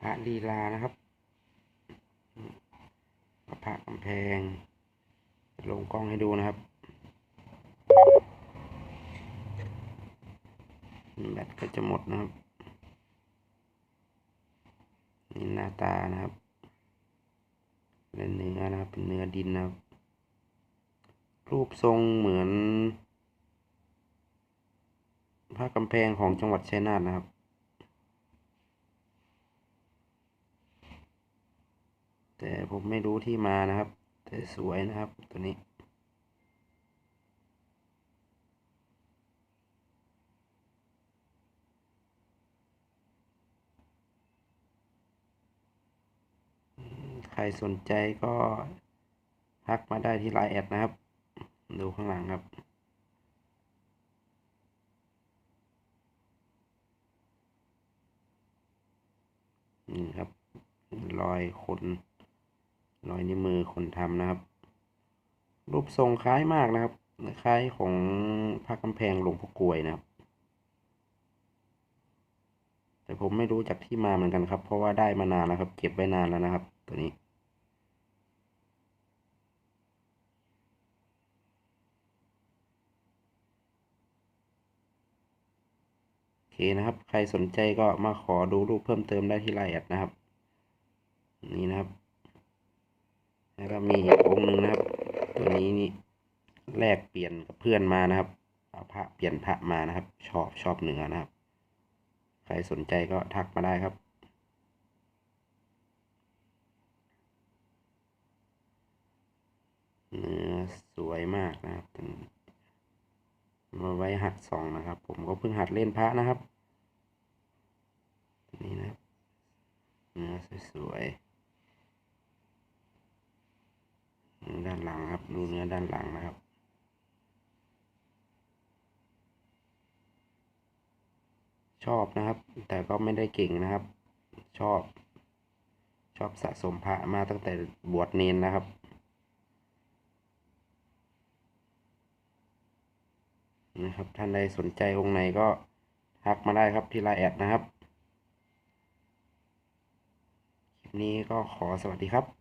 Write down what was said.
พระลีลานะครับพระกำแพง ลงกล้องให้ดูนะครับ แบตก็จะหมดนะครับ นี่หน้าตานะครับเป็นเนื้อนะครับ เป็นเนื้อดินนะครับ รูปทรงเหมือนพระกำแพงของจังหวัดชัยนาทนะครับ แต่ผมไม่รู้ที่มานะครับ แต่สวยนะครับตัวนี้ ใครสนใจก็ทักมาได้ที่ไลน์แอดนะครับ ดูข้างหลังครับนี่ครับ รอยคน รอยนิ้วมือคนทำนะครับ รูปทรงคล้ายมากนะครับ คล้ายของพระกำแพงหลวงพ่อกลวยนะครับ แต่ผมไม่รู้จากที่มาเหมือนกันครับ เพราะว่าได้มานานแล้วครับ เก็บไว้นานแล้วนะครับ ตัวนี้โอเคนะครับ ใครสนใจก็มาขอดูรูปเพิ่มเติมได้ที่ไลน์แอดนะครับ นี่นะครับ มีอีกองค์หนึ่งนะครับ ตัวนี้นี่แลกเปลี่ยนกับเพื่อนมานะครับเอาพระเปลี่ยนพระมานะครับ ชอบชอบเนื้อนะครับ ใครสนใจก็ทักมาได้ครับเนื้อสวยมากนะครับมาไว้หัดส่องนะครับ ผมก็เพิ่งหัดเล่นพระนะครับ นี้นะครับเนื้อสวยๆ ด้านหลังครับ ดูเนื้อด้านหลังนะครับ ชอบนะครับ แต่ก็ไม่ได้เก่งนะครับ ชอบ ชอบสะสมพระมาตั้งแต่บวชเนนนะครับนะครับ ท่านใดสนใจองค์ไหนก็ทักมาได้ครับที่ไลน์แอดนะครับ คลิปนี้ก็ขอสวัสดีครับ